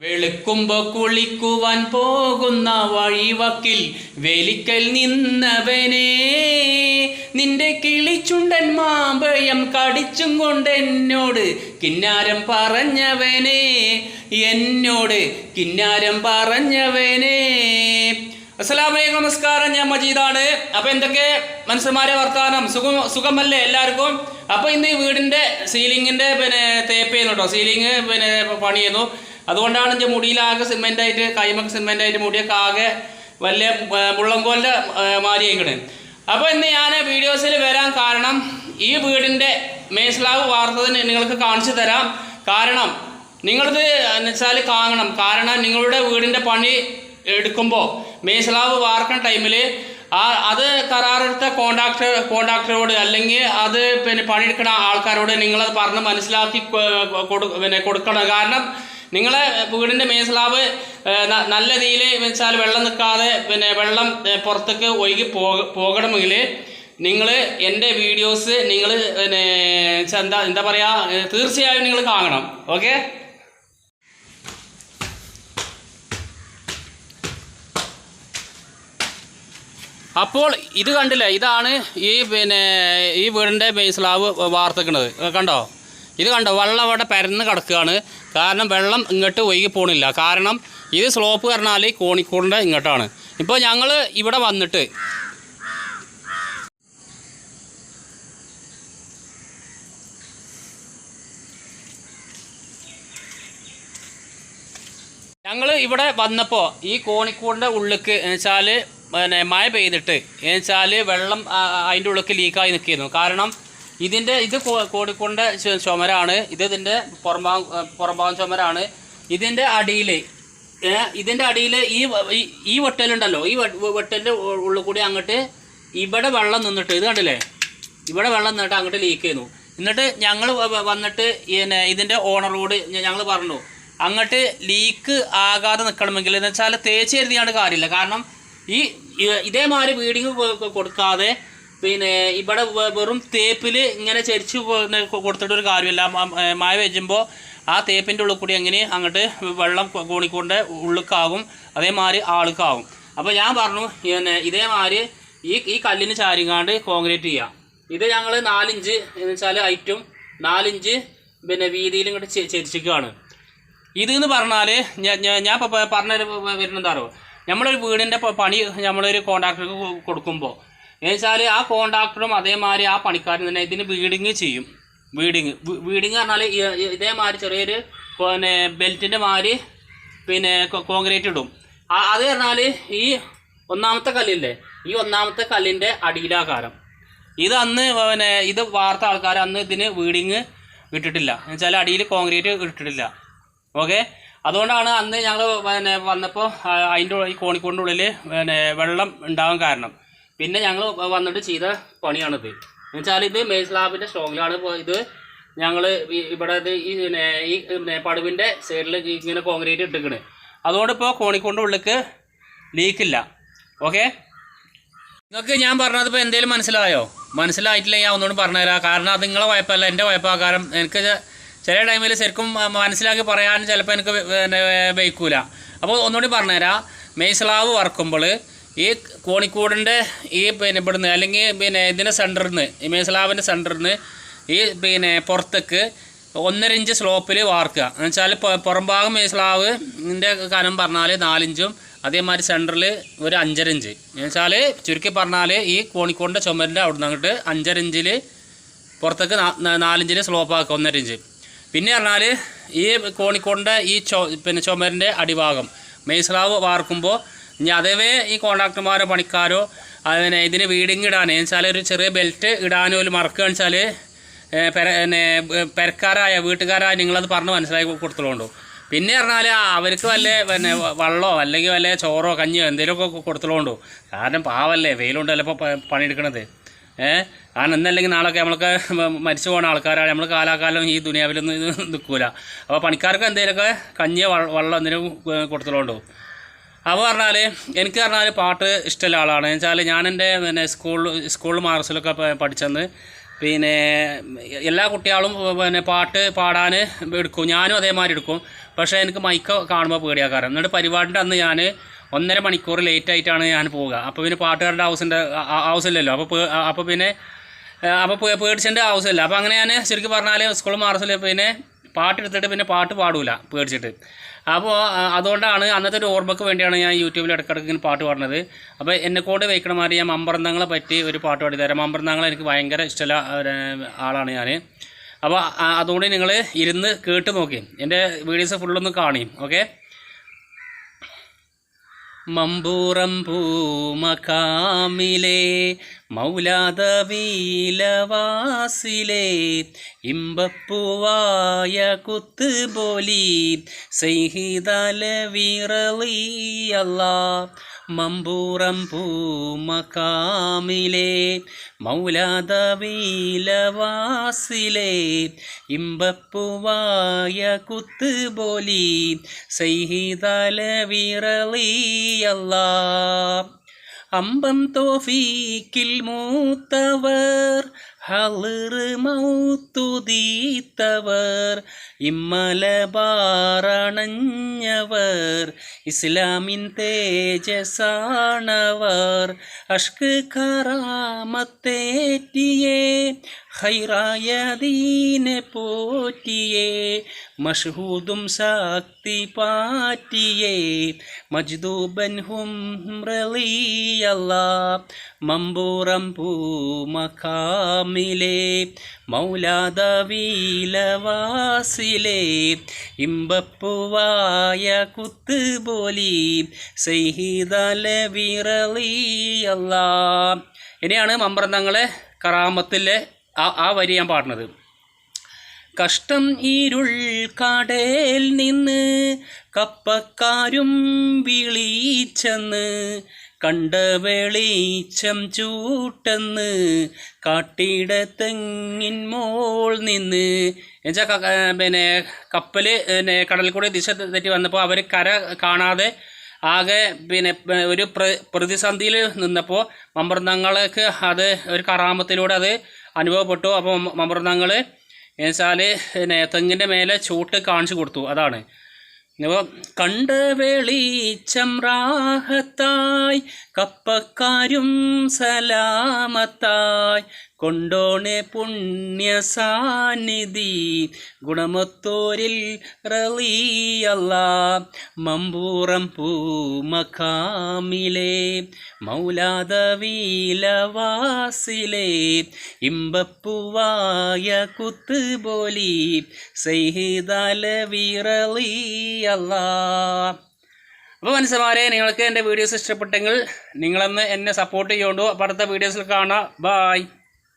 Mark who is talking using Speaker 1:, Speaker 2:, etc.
Speaker 1: വെളുക്കുമ്പോ കുളിക്കുവാൻ പോകുന്ന വഴിവക്കിൽ വേലിക്കൽ നിന്നവനെ. നിന്റെ കിളിച്ചുണ്ടൻ മാമ്പയം കടിച്ചും കൊണ്ട് എന്നോട് കിന്നാരം പറഞ്ഞവനെ. എന്നോട് കിന്നാരം പറഞ്ഞവനെ. അസ്സലാമലൈക്കും നമസ്കാരം. ഞാൻ മജീദാണ്. അപ്പൊ എന്തൊക്കെ മനസ്സുമാരെ വർത്താനം? സുഖം സുഖമല്ലേ എല്ലാവർക്കും? അപ്പൊ ഇന്ന് ഈ വീടിന്റെ സീലിങ്ങിന്റെ പിന്നെ തേപ്പ് ചെയ്യുന്നു കേട്ടോ സീലിങ് പിന്നെ പണി ചെയ്യുന്നു അതുകൊണ്ടാണ് എന്റെ മുടിയിലാകെ സിമെന്റ് ആയിട്ട് കൈമക്ക് സിമെന്റ് ആയിട്ട് മുടിയൊക്കെ ആകെ വലിയ മുള്ളംകോലിന്റെ മാരി അപ്പോൾ അപ്പൊ ഇന്ന് ഞാൻ വീഡിയോസിൽ വരാൻ കാരണം ഈ വീടിന്റെ മേസ്ലാവ് വാർത്തതിന് നിങ്ങൾക്ക് കാണിച്ചു തരാം. കാരണം നിങ്ങളിത് എന്നുവെച്ചാൽ കാണണം. കാരണം നിങ്ങളുടെ വീടിന്റെ പണി എടുക്കുമ്പോൾ മേസ്ലാവ് വാർക്കുന്ന ടൈമിൽ ആ അത് കരാറെടുത്ത കോണ്ടാക്ടർ കോണ്ടാക്ടറോട് അല്ലെങ്കിൽ അത് പിന്നെ പണിയെടുക്കുന്ന ആൾക്കാരോട് നിങ്ങളത് പറഞ്ഞ് മനസ്സിലാക്കി കൊടു പിന്നെ കൊടുക്കണം. കാരണം നിങ്ങളെ വീടിന്റെ മേസ്ലാവ് നല്ല രീതിയിൽ വെച്ചാൽ വെള്ളം നിൽക്കാതെ പിന്നെ വെള്ളം പുറത്തേക്ക് ഒഴുകി പോക പോകണമെങ്കിൽ നിങ്ങൾ എന്റെ വീഡിയോസ് നിങ്ങൾ പിന്നെ എന്താ എന്താ പറയുക തീർച്ചയായും നിങ്ങൾ കാണണം. ഓക്കെ അപ്പോൾ ഇത് കണ്ടില്ലേ? ഇതാണ് ഈ പിന്നെ ഈ വീടിന്റെ ബേസ്ലാവ് വാർത്തക്കുന്നത് കണ്ടോ? ഇത് കണ്ടോ വെള്ളം അവിടെ പരന്ന് കിടക്കുകയാണ്. കാരണം വെള്ളം ഇങ്ങോട്ട് ഒഴുകി പോണില്ല. കാരണം ഇത് സ്ലോപ്പ് പറഞ്ഞാൽ കോണിക്കൂടിന്റെ ഇങ്ങോട്ടാണ്. ഇപ്പോൾ ഞങ്ങൾ ഇവിടെ വന്നിട്ട് ഞങ്ങൾ ഇവിടെ വന്നപ്പോൾ ഈ കോണിക്കൂടിന്റെ ഉള്ളിക്ക് വെച്ചാൽ പിന്നെ മഴ പെയ്തിട്ട് വെച്ചാൽ വെള്ളം അതിന്റെ ഉള്ളിക്ക് ലീക്കായി നിൽക്കുന്നു. കാരണം ഇതിന്റെ ഇത് കോടിക്കൊണ്ട ചുമരാണ്. ഇത് ഇതിന്റെ പുറംഭാഗം പുറംഭാഗം ചുമരാണ്. ഇതിന്റെ അടിയിൽ ഇതിന്റെ അടിയിൽ ഈ ഈ- വെട്ടലുണ്ടല്ലോ. ഈ വെട്ടലിന്റെ ഉള്ളിൽ കൂടി അങ്ങോട്ട് ഇവിടെ വെള്ളം നിന്നിട്ട് ഇത് കണ്ടില്ലേ? ഇവിടെ വെള്ളം നിന്നിട്ട് അങ്ങോട്ട് ലീക്ക് ചെയ്യുന്നു എന്നിട്ട് ഞങ്ങൾ വന്നിട്ട് പിന്നെ ഇതിന്റെ ഓണറോട് ഞങ്ങൾ പറഞ്ഞു അങ്ങോട്ട് ലീക്ക് ആകാതെ നിൽക്കണമെങ്കിൽ എന്ന് വെച്ചാൽ തേച്ച് കരുതിയാണ് കാര്യമില്ല. കാരണം ഈ ഇതേമാതിരി വീടിങ് കൊടുക്കാതെ പിന്നെ ഇവിടെ വെറും തേപ്പിൽ ഇങ്ങനെ ചരിച്ച് കൊടുത്തിട്ടൊരു കാര്യമില്ല. മായ വെച്ചുമ്പോൾ ആ തേപ്പിന്റെ ഉള്ളിൽ കൂടി എങ്ങനെ അങ്ങോട്ട് വെള്ളം കൂണിക്കൊണ്ട് ഉള്ളിക്കാവും അതേമാതിരി ആൾക്കാവും അപ്പോൾ ഞാൻ പറഞ്ഞു പിന്നെ ഇതേമാതിരി ഈ ഈ കല്ലിന് ചാരിങ്ങാണ്ട് കോൺക്രീറ്റ് ചെയ്യാം. ഇത് ഞങ്ങൾ നാലിഞ്ച് എന്ന് വെച്ചാൽ ഹൈറ്റും നാലിഞ്ച് പിന്നെ വീതിയിൽ ഇങ്ങോട്ട് ചരിച്ചിക്കുകയാണ് ഇത് എന്ന് പറഞ്ഞാൽ ഞാൻ ഇപ്പോൾ പറഞ്ഞ വരുന്നതാറോ നമ്മളൊരു വീടിന്റെ പണി നമ്മളൊരു കോൺട്രാക്ടർക്ക് കൊടുക്കുമ്പോൾ എന്ന് വെച്ചാൽ ആ കോൺട്രാക്ടറും അതേമാതിരി ആ പണിക്കാരൻ തന്നെ ഇതിന് വീഡിങ് ചെയ്യും. വീഡിങ് വീഡിങ് പറഞ്ഞാൽ ഇതേമാതിരി ചെറിയൊരു പിന്നെ ബെൽറ്റിന്റെ മാതിരി പിന്നെ കോൺക്രീറ്റ് ഇടും. അത് പറഞ്ഞാൽ ഈ ഒന്നാമത്തെ കല്ലില്ലേ? ഈ ഒന്നാമത്തെ കല്ലിന്റെ അടിയിലാകാരം. ഇത് അന്ന് പിന്നെ ഇത് വാർത്ത ആൾക്കാർ അന്ന് ഇതിന് വീഡിങ് ഇട്ടിട്ടില്ല. എന്നുവെച്ചാൽ അടിയിൽ കോൺക്രീറ്റ് ഇട്ടിട്ടില്ല. ഓക്കെ അതുകൊണ്ടാണ് അന്ന് ഞങ്ങൾ പിന്നെ വന്നപ്പോൾ അതിന്റെ ഈ കോണിക്കൂടിന്റെ ഉള്ളിൽ പിന്നെ വെള്ളം ഉണ്ടാകാൻ കാരണം. പിന്നെ ഞങ്ങൾ വന്നിട്ട് ചെയ്ത പണിയാണിത്. എന്നുവെച്ചാൽ ഇത് മേസ് സ്ലാബിന്റെ സ്ട്രോങ്ങിലാണ് ഇത് ഞങ്ങൾ ഇവിടെ ഇത് ഈ ഈ പടുവിന്റെ സൈഡിൽ ഇങ്ങനെ കോൺക്രീറ്റ് ഇട്ടിക്കണ്. അതുകൊണ്ട് ഇപ്പോൾ കോണിക്കൊണ്ട് ഉള്ളിക്ക് ലീക്കില്ല ഓക്കെ നിങ്ങൾക്ക് ഞാൻ പറഞ്ഞത് ഇപ്പോൾ എന്തെങ്കിലും മനസ്സിലായോ? മനസ്സിലായിട്ടില്ലെങ്കിൽ ഞാൻ ഒന്നുകൂടി പറഞ്ഞുതരാം. കാരണം അത് നിങ്ങളെ വായ്പല്ല എന്റെ വായ്പാകാരം എനിക്ക് ചില ടൈമിൽ ശരിക്കും മനസ്സിലാക്കി പറയാൻ ചിലപ്പോൾ എനിക്ക് വയ്ക്കൂല അപ്പോൾ ഒന്നുകൂടി പറഞ്ഞുതരാം. മെയ്സ്ലാവ് വറക്കുമ്പോൾ ഈ കോണിക്കൂടിന്റെ ഈ പിന്നെ ഇവിടുന്ന് അല്ലെങ്കിൽ പിന്നെ ഇതിന്റെ സെന്ററിൽ നിന്ന് ഈ മെയ്സ്ലാവിന്റെ സെന്ററിൽ നിന്ന് ഈ പിന്നെ പുറത്തേക്ക് ഒന്നര ഇഞ്ച് സ്ലോപ്പിൽ വാർക്കുക. എന്ന് വെച്ചാൽ മേസ്ലാവ് ഇതിന്റെ കനം പറഞ്ഞാൽ നാലിഞ്ചും അതേമാതിരി സെന്ററിൽ ഒരു അഞ്ചര ഇഞ്ച് എന്ന് വെച്ചാൽ ചുരുക്കി പറഞ്ഞാൽ ഈ കോണിക്കോടിന്റെ ചുമരിന്റെ അവിടെ നിന്ന് അങ്ങോട്ട് അഞ്ചര ഇഞ്ചിൽ പുറത്തേക്ക് നാലിഞ്ചിൽ സ്ലോപ്പ് ആക്കുക ഒന്നര ഇഞ്ച് പിന്നെ പറഞ്ഞാൽ ഈ കോണിക്കോടിന്റെ ഈ ചൊ പിന്നെ ചുമരിന്റെ അടിഭാഗം മേസ്ലാവ് വാർക്കുമ്പോൾ ഇനി അതേവേ ഈ കോൺട്രാക്ടർമാരോ പണിക്കാരോ അതിനെ ഇതിന് വീടിങ് ഇടാൻ വെച്ചാൽ ഒരു ചെറിയ ബെൽറ്റ് ഇടാനോ ഒരു മറക്കുക വെച്ചാൽ പിന്നെ പെരക്കാരായ വീട്ടുകാരായ നിങ്ങളത് പറഞ്ഞ് മനസ്സിലാക്കി കൊടുത്തോളൂ പിന്നെ പറഞ്ഞാൽ അവർക്ക് വല്ല പിന്നെ വള്ളമോ അല്ലെങ്കിൽ വല്ല ചോറോ കഞ്ഞിയോ എന്തെങ്കിലുമൊക്കെ കൊടുത്തോളൂ കാരണം പാവല്ലേ വെയിലുണ്ടല്ലോ ഇപ്പോൾ പണിയെടുക്കണത്. ഏഹ് കാരണം എന്നല്ലെങ്കിൽ നാളൊക്കെ നമ്മൾക്ക് മരിച്ചു പോകുന്ന ആൾക്കാരാണ് നമ്മൾ കാലാകാലം ഈ ദുനിയാവിലൊന്നും ഇത് നിൽക്കൂല അപ്പോൾ പണിക്കാർക്ക് എന്തെങ്കിലുമൊക്കെ കഞ്ഞിയോ വള്ളം വെള്ളം എന്തെങ്കിലും കൊടുത്തോളൂ അപ്പോൾ പറഞ്ഞാൽ എനിക്ക് പറഞ്ഞാൽ പാട്ട് ഇഷ്ടമുള്ള ആളാണ്. വെച്ചാൽ ഞാൻ എന്റെ പിന്നെ സ്കൂൾ മാർക്സിലൊക്കെ പ- പഠിച്ചെന്ന്. പിന്നെ എല്ലാ കുട്ടികളും പിന്നെ പാട്ട് പാടാൻ എടുക്കും. ഞാനും അതേമാതിരി എടുക്കും. പക്ഷേ എനിക്ക് മൈക്ക് കാണുമ്പോൾ പേടിയാക്കാറ് എന്നിട്ട് പരിപാടിന്റെ അന്ന് ഞാൻ ഒന്നര മണിക്കൂർ ലേറ്റ് ആയിട്ടാണ് ഞാൻ പോവുക. അപ്പോൾ പിന്നെ പാട്ടുകാരുടെ ആവശ്യമുണ്ട് ആവശ്യമില്ലല്ലോ. അപ്പോൾ അപ്പോൾ പിന്നെ അപ്പോൾ പേടിച്ചതിന്റെ ആവശ്യമില്ല. അപ്പോൾ അങ്ങനെ ഞാൻ ശരിക്കും പറഞ്ഞാൽ സ്കൂൾ മാർസിൽ പിന്നെ പാട്ടെടുത്തിട്ട് പിന്നെ പാട്ട് പാടൂല പേടിച്ചിട്ട്. അപ്പോൾ അതുകൊണ്ടാണ് അന്നത്തെ ഒരു ഓർമ്മക്ക് വേണ്ടിയാണ് ഞാൻ യൂട്യൂബിൽ ഇടയ്ക്കിടയ്ക്ക് ഇങ്ങനെ പാട്ട് പാടുന്നത്. അപ്പോൾ എന്നെക്കൊണ്ട് വയ്ക്കണ മാതിരി ഞാൻ മമ്പറന്തങ്ങളെ പറ്റി ഒരു പാട്ട് പാടി തരാം. മമ്പറന്തങ്ങൾ എനിക്ക് ഭയങ്കര ഇഷ്ടമുള്ള ആളാണ് ഞാൻ അപ്പോൾ അതുകൊണ്ട് നിങ്ങൾ ഇരുന്ന് കേട്ട് നോക്കി. എന്റെ വീഡിയോസ് ഫുള്ളൊന്ന് കാണിയും ഓക്കെ മമ്പൂറം പൂമകാമിലെ മൗലാദവീലവാസിലെ ഇമ്പപ്പൂവായ കുത്തുബോലി സൈഹിതല വിറളിയല്ല മമ്പൂറം പൂമകാമിലെ മൗലാദവീലവാസിലെ കുത്ത് കുത്തുബോലി സൈഹിതല വിറളിയല്ല അമ്പം തോഫീക്കിൽ മൂത്തവർ ഹളിർ മൗത്തുതീത്തവർ ഇമ്മലബാറണഞ്ഞവർ ഇസ്ലാമിൻ തേജസാണവർ. അഷ്ക് കറാമത്തേറ്റിയേ ഹൈറായ ദീനെ പോറ്റിയേ. മഷ്ഹൂദും സാക്തി പാറ്റിയേ മജ്ദൂബൻ ഹും റളിയല്ല മമ്പൂറം പൂമക്കാമിലെ മൗലാദവീലവാസിലെ ഇമ്പപ്പുവായ കുത്തുബോലി സഹിതല വിറളിയല്ല ഇനിയാണ് മമ്പ്രന്തങ്ങളെ കറാമത്തിലെ ആ ആ വരി ഞാൻ പാടുന്നത്. കഷ്ടം ഇരുൾ കടയിൽ നിന്ന് കപ്പക്കാരും വിളിച്ചെന്ന് കണ്ട വെളിച്ചം ചൂട്ടെന്ന് കാട്ടിടത്തെങ്ങിൻ മോൾ നിന്ന്. എന്നുവെച്ചാൽ പിന്നെ കപ്പൽ പിന്നെ കടൽ കൂടെ ദിശ തെറ്റി വന്നപ്പോൾ അവർ കര കാണാതെ ആകെ പിന്നെ ഒരു പ്ര പ്രതിസന്ധിയിൽ നിന്നപ്പോൾ മമ്പർന്നങ്ങൾക്ക് അത് ഒരു കറാമത്തിലൂടെ അത് അനുഭവപ്പെട്ടു. അപ്പോൾ മമ്പർന്നങ്ങൾ എന്നുവെച്ചാൽ പിന്നെ തെങ്ങിന്റെ മേലെ ചൂട്ട് കാണിച്ചു കൊടുത്തു. അതാണ്. അപ്പോൾ കണ്ട വെളിച്ചം കപ്പക്കാരും സലാമത്തായി കൊണ്ടോണെ പുണ്യ സാന്നിധി ഗുണമത്തോരിൽ റളിയല്ല മമ്പൂറം പൂമക്കാമിലെ മൗലാദവീലവാസിലെ ഇമ്പപ്പുവായ കുത്ത് സൈഹിദാല വിറളിയല്ല അപ്പോൾ മനസ്സമാരെ നിങ്ങൾക്ക് എന്റെ വീഡിയോസ് ഇഷ്ടപ്പെട്ടെങ്കിൽ നിങ്ങളൊന്ന് എന്നെ സപ്പോർട്ട് ചെയ്യുകൊണ്ടു അപ്പോൾ അടുത്ത വീഡിയോസിൽ കാണാം. ബായ്